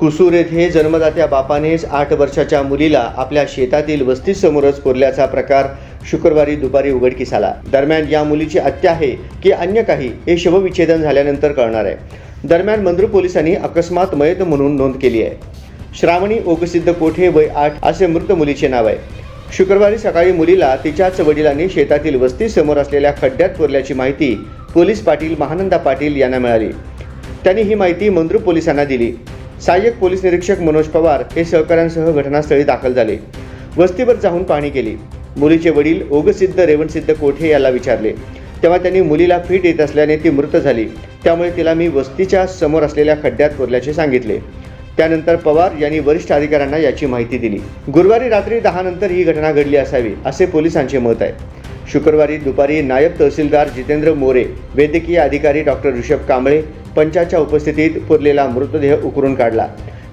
कुसूर येथे जन्मदात्या बापानेच आठ वर्षाच्या मुलीला आपल्या शेतातील वस्तीसमोरच कोरल्याचा प्रकार शुक्रवारी दुपारी उघडकीस आला. दरम्यान या मुलीची हत्या आहे की अन्य काही हे शवविच्छेदन झाल्यानंतर कळणार आहे. दरम्यान मंद्रू पोलिसांनी अकस्मात मयत म्हणून नोंद केली आहे. श्रावणी ओगसिद्ध कोठे वय आठ असे मृत मुलीचे नाव आहे. शुक्रवारी सकाळी मुलीला तिच्याच वडिलांनी शेतातील वस्तीसमोर असलेल्या खड्ड्यात कोरल्याची माहिती पोलीस पाटील महानंदा पाटील यांना मिळाली. त्यांनी ही माहिती मंद्रू पोलिसांना दिली. सहाय्यक पोलीस निरीक्षक मनोज पवार हे सहकाऱ्यांसह घटनास्थळी दाखल झाले. वस्तीवर जाऊन पाहणी केली. मुलीचे वडील ओगसिद्ध रेवणसिद्ध कोठे याला विचारले. तेव्हा त्यांनी मुलीला फिट येत असल्याने ती मृत झाली. त्यामुळे तिला मी वस्तीच्या समोर असलेल्या खड्ड्यात कोरल्याचे सांगितले. त्यानंतर पवार यांनी वरिष्ठ अधिकाऱ्यांना याची माहिती दिली. गुरुवारी रात्री दहा नंतर ही घटना घडली असावी असे पोलिसांचे मत आहे. शुक्रवारी दुपारी नायब तहसीलदार जितेंद्र मोरे वैद्यकीय अधिकारी डॉक्टर ऋषभ कांबळे पंचाच्या उपस्थितीत पुरलेला मृतदेह उकरून काढला.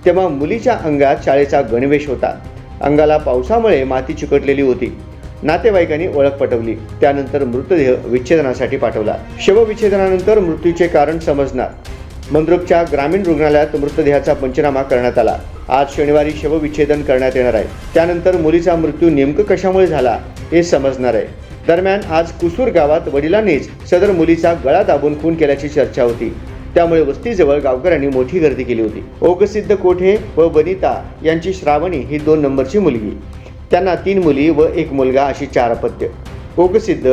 तेव्हा मुलीच्या अंगात शाळेचा गणवेश होता. अंगाला पावसामुळे माती चिकटलेली होती. नातेवाईकांनी ओळख पटवली. त्यानंतर मृतदेह विच्छेदनासाठी पाठवला. शवविच्छेदनानंतर मृत्यूचे कारण समजणार. मंद्रुपच्या ग्रामीण रुग्णालयात मृतदेहाचा पंचनामा करण्यात आला. आज शनिवारी शवविच्छेदन करण्यात येणार आहे. त्यानंतर मुलीचा मृत्यू नेमकं कशामुळे झाला हे समजणार आहे. दरम्यान आज कुसूर गावात वडिलांनीच सदर मुलीचा गळा दाबून खून केल्याची चर्चा होती. त्यामुळे वस्तीजवळ गावकऱ्यांनी मोठी गर्दी केली होती. ओकसिद्ध कोठे व वनिता यांची श्रावणी ही दोन नंबरची मुलगी. त्यांना तीन मुली व एक मुलगा अशी चार अपत्य ओकसिद्ध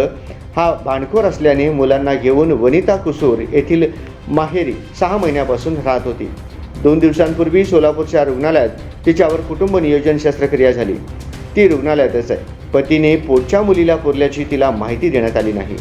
हा भांडखोर असल्याने मुलांना घेऊन वनिता कुसूर येथील माहेरी सहा महिन्यापासून राहत होती. दोन दिवसांपूर्वी सोलापूरच्या रुग्णालयात तिच्यावर कुटुंब नियोजन शस्त्रक्रिया झाली. ती रुग्णालयातच आहे. पतीने पोटच्या मुलीला पुरल्याची तिला माहिती देण्यात आली नाही.